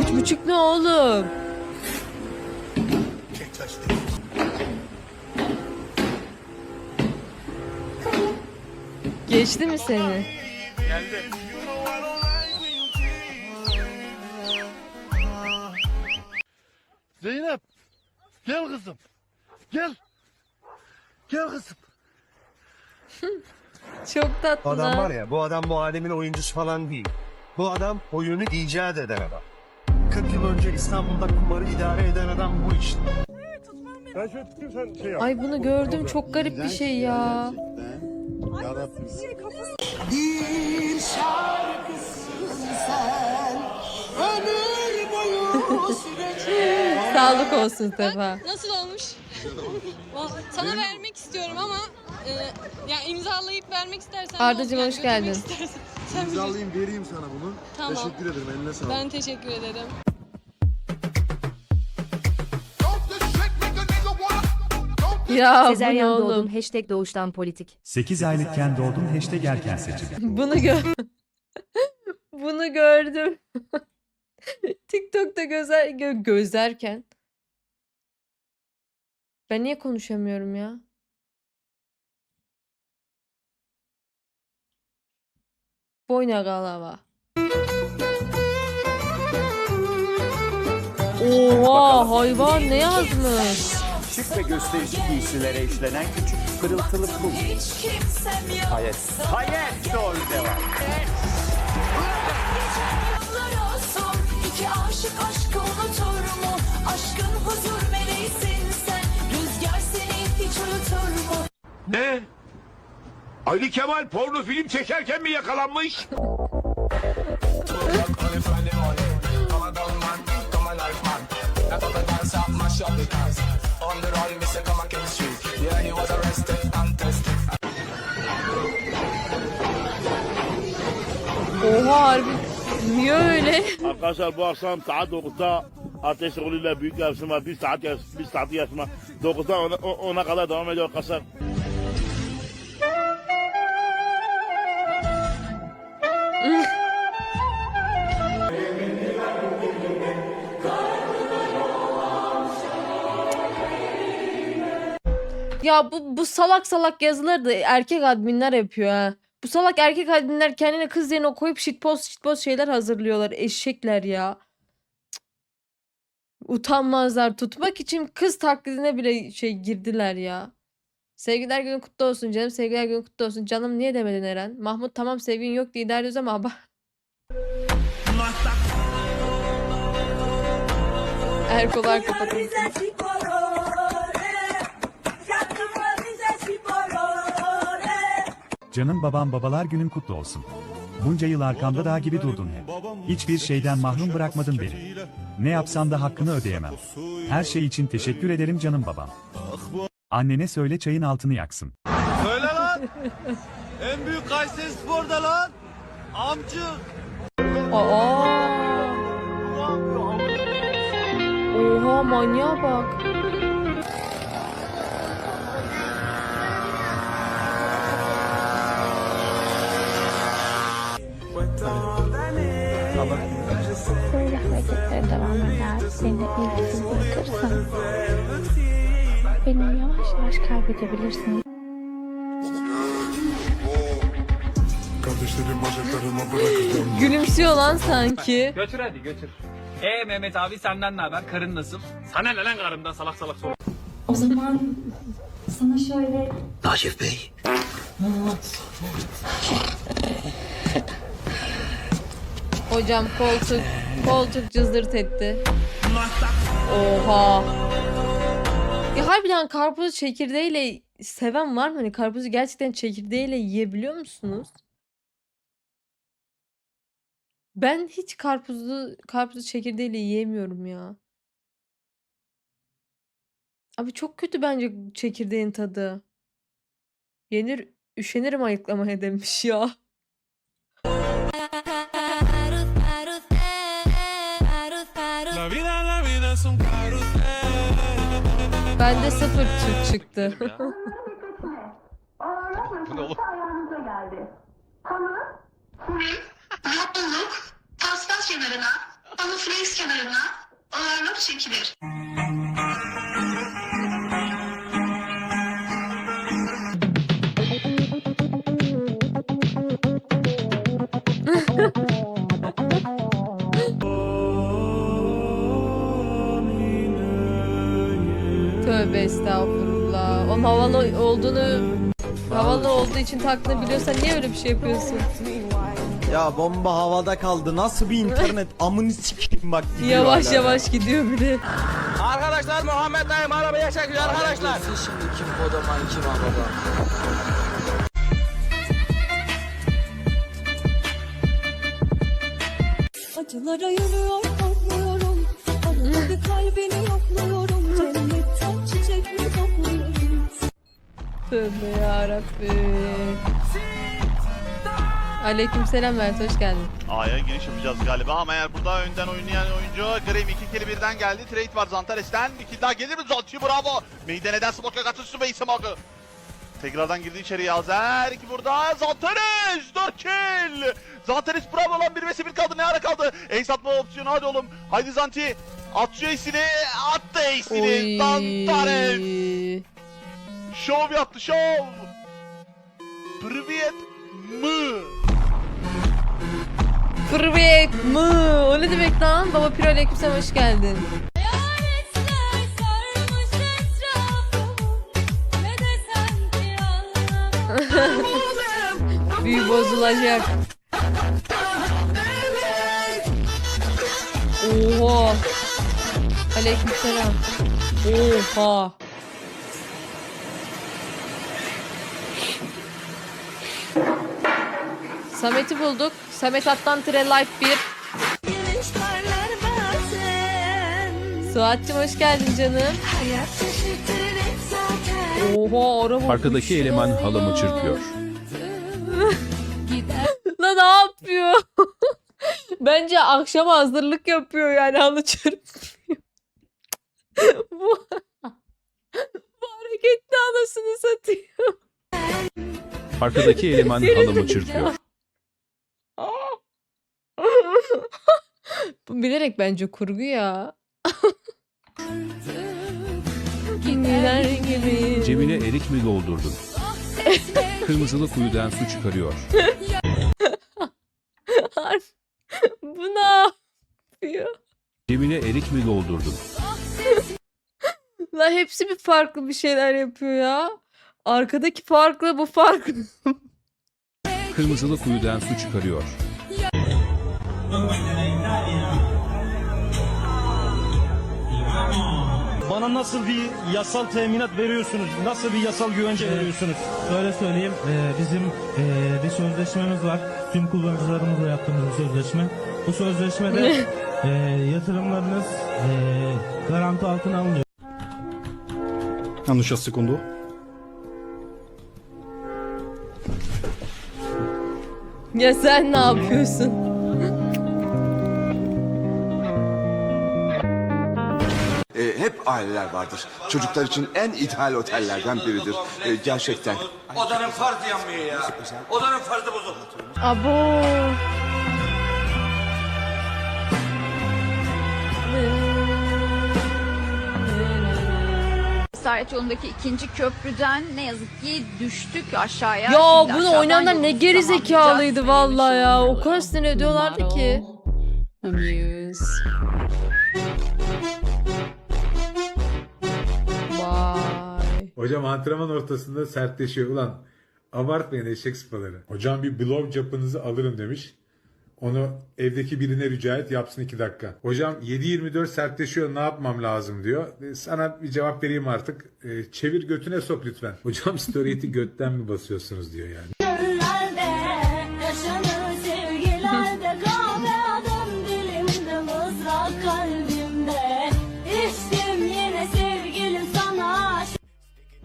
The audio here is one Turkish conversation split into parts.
Üç buçuk ne oğlum? Geçti mi seni? Zeynep gel kızım. Gel. Gel kızım. Çok Bu tatlı. adam var ya, bu adam bu alemin oyuncusu falan değil. Bu adam oyunu icat eden adam. 40 yıl önce İstanbul'da kumarı idare eden adam bu işte. Ben şöyle tutayım sen şey yap. Ay bunu gördüm çok garip bir şey ya. Yarabbim. Bir şarkısın sen, ömür boyu sürecek. Sağlık olsun Sefa. Nasıl olmuş? Vallahi Sana vermek istiyorum ama e, ya imzalayıp vermek istersen Ardacığım, hoş geldin. Sen. İmzalayayım vereyim sana bunu. Tamam. Teşekkür ederim eline sağlık. Ben teşekkür ederim. Ya bu ne Sezeryan oğlum? doğdum hashtag doğuştan politik. 8 aylıkken doğdum hashtag erken seçim. Bunu gör. Bunu gördüm. TikTok'ta gözer gö- gözlerken. Ben niye konuşamıyorum ya? Boyna galava. Oha hayvan ne yazmış? Şık ve gösterişli giysilere işlenen küçük pırıltılı pul. Hayet. Hayet doğru devam. aşık aşkı unutur mu? Aşkın huzur meleğisin sen Rüzgar seni hiç unutur mu? Ne? Ali Kemal porno film çekerken mi yakalanmış? Oha harbi. Niye öyle? Arkadaşlar bu akşam saat 9'da Ateş Oğlu'yla büyük yarışma var. Bir saat yarış, bir saat yarışma. 9'dan 10'a, 10'a kadar devam ediyor arkadaşlar. Ya bu, bu salak salak yazıları da erkek adminler yapıyor ha. Bu salak erkek adminler kendine kız yerine koyup shitpost shitpost şeyler hazırlıyorlar. Eşekler ya. Cık. Utanmazlar. Tutmak için kız taklidine bile şey girdiler ya. Sevgiler günü kutlu olsun canım. Sevgiler günü kutlu olsun. Canım niye demedin Eren? Mahmut tamam sevgin yok diye idare ama abla. Erkolar kapatın. Canım babam babalar günün kutlu olsun. Bunca yıl arkamda dağ gibi durdun hep. Hiçbir şeyden mahrum bırakmadın beni. Ne yapsam da hakkını ödeyemem. Her şey için teşekkür ederim canım babam. Annene söyle çayın altını yaksın. Söyle lan. en büyük Kayseri Spor'da lan. Amcık. Aa. Oha manyağa bak. Seni ilgisiz bırakırsan Beni yavaş yavaş kaybedebilirsin Kardeşlerim bacaklarıma bırakacağım. Gülümsüyor lan sanki. Götür hadi götür. Ee Mehmet abi senden ne haber? Karın nasıl? Sana ne lan karımdan salak salak sor. O zaman sana şöyle Naşif Bey. Hocam koltuk koltuk cızdırt etti. Oha. Ya harbiden karpuz çekirdeğiyle seven var mı? Hani karpuzu gerçekten çekirdeğiyle yiyebiliyor musunuz? Ben hiç karpuzu karpuzu çekirdeğiyle yiyemiyorum ya. Abi çok kötü bence çekirdeğin tadı. Yenir, üşenirim ayıklamaya demiş ya. Bende sıfır Türk çıktı. Bu ne oğlum? Paspas kenarına, halı flex kenarına ağırlık çekilir. Estağfurullah. Onun havalı olduğunu havalı olduğu için taktığını biliyorsan niye öyle bir şey yapıyorsun? Ya bomba havada kaldı. Nasıl bir internet? Amını sikeyim bak gidiyor Yavaş hala. yavaş gidiyor bir de. Arkadaşlar Muhammed dayım arabaya çekiyor arkadaşlar. Acılara yürüyor korkmuyorum. Arada bir kalbini yokluyorum. Tövbe yarabbim. Aleykümselam Mert hoş geldin. A'ya giriş yapacağız galiba ama eğer burada önden oynayan oyuncu Grim iki kere birden geldi. Trade var Zantares'ten. İki daha gelir mi? Zanti bravo. Meyde neden smoke'a kaçtı Sübey smoke'u. Tekrardan girdi içeriye Azer. İki burada. Zantares 4 kill. Zantares bravo lan 1 vs 1 kaldı. Ne ara kaldı? Ace atma opsiyonu hadi oğlum. Haydi Zanti. Atıyor ace'ini. Attı ace'ini. Zantares. Oy. Şov yaptı şov. Privyet mı? Privet mı? O ne demek lan? Baba Piro aleykümselam hoş geldin. Büyü bozulacak. Oha. Aleykümselam. Oha. Samet'i bulduk. Samet Attan Tire Life 1. Güneş parlar bazen. Suat'cığım hoş geldin canım. Oha araba. Arkadaki eleman halamı çırpıyor. Bence akşam hazırlık yapıyor yani halı çırpıyor. bu, bu hareketli anasını satıyor. Arkadaki eleman halamı çırpıyor. bu bilerek bence kurgu ya. gibi. Cemile erik mi doldurdun? Kırmızılı kuyudan su çıkarıyor. bu ne yapıyor? Erik mi doldurdun? La hepsi bir farklı bir şeyler yapıyor ya. Arkadaki farklı bu farklı. Kırmızılı kuyudan su çıkarıyor. Bana nasıl bir yasal teminat veriyorsunuz? Nasıl bir yasal güvence veriyorsunuz? Şöyle söyleyeyim, e, bizim e, bir sözleşmemiz var. Tüm kullanıcılarımızla yaptığımız bir sözleşme. Bu sözleşmede e, yatırımlarınız e, garanti altına alınıyor. Hanno secondo. Ya sen ne yapıyorsun? hep aileler vardır. Çocuklar için en ideal otellerden biridir. E, gerçekten. Odanın farzı yanmıyor ya. Odanın farzı bozuk. Abo. Saret yolundaki ikinci köprüden ne yazık ki düştük aşağıya. Ya Şimdi bunu oynayanlar ne geri zekalıydı vallahi ya. O kadar sinir ediyorlardı ki. Vay. Hocam antrenman ortasında sertleşiyor. Ulan abartmayın eşek sıpaları. Hocam bir blow capınızı alırım demiş. Onu evdeki birine rica et yapsın 2 dakika. Hocam 7-24 sertleşiyor ne yapmam lazım diyor. E, Sana bir cevap vereyim artık. E, çevir götüne sok lütfen. Hocam steroidi götten mi basıyorsunuz diyor yani.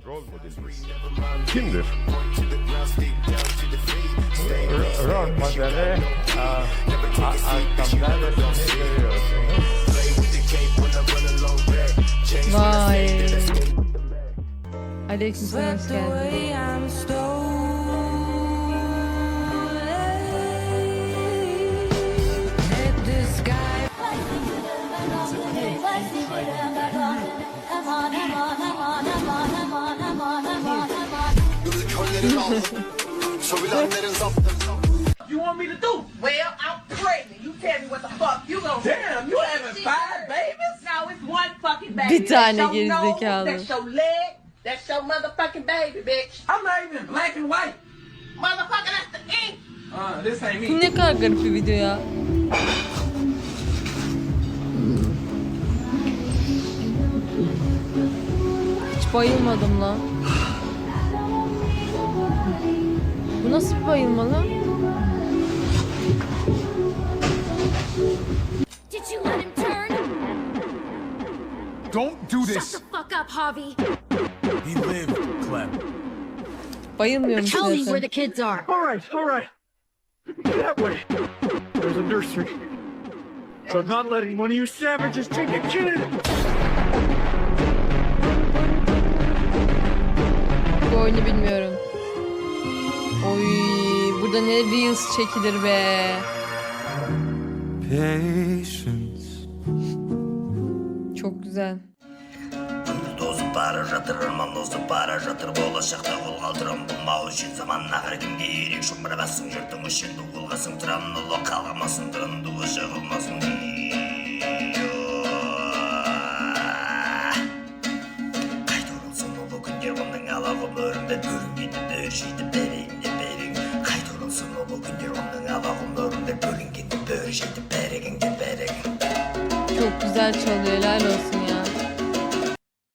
Rol modelimiz kimdir? Rol modeli arkamda resmini görüyorsunuz. Vay. Aleykümselam hoş geldin. Aman aman You want me to do? Well, I'm pregnant. You tell me what the fuck you gonna Damn, you having five babies? No, it's one fucking baby. Bir tane That's your nose, gerizekalı. That's your leg. That's your motherfucking baby, bitch. I'm not even black and white. Motherfucker, that's the ink. Uh, this ain't me. Bu ne kadar garip bir video ya. Hiç bayılmadım lan. Bu nasıl bir bayılma lan? Did you let him turn? Don't do Shut the fuck up, Javi. He lived, Clem. Bayılmıyorum Tell me where the kids are. All right, all right. That way. There's a nursery. So I'm not letting one of you savages take a kid. Bu oyunu bilmiyorum. Oy, burada ne reels çekilir be. Çok güzel. Dozu para жатыр армандосы para жатыр болашақта қолғалтырым болмау үшін заман ақыр кімге ерек шұмыра бассын жұртың үшін дуылғасың тұрам ұлы қалғамасын дұрындығы жығылмасын қайта оралсын ұлы күндер оның алағы мөрінде бөлінгенде бөршейді берейінде берең Sırma bu gündür onları avağım doğrunda bölün gidin böğür şeydi peregen geberegen. Çok güzel çalıyor helal.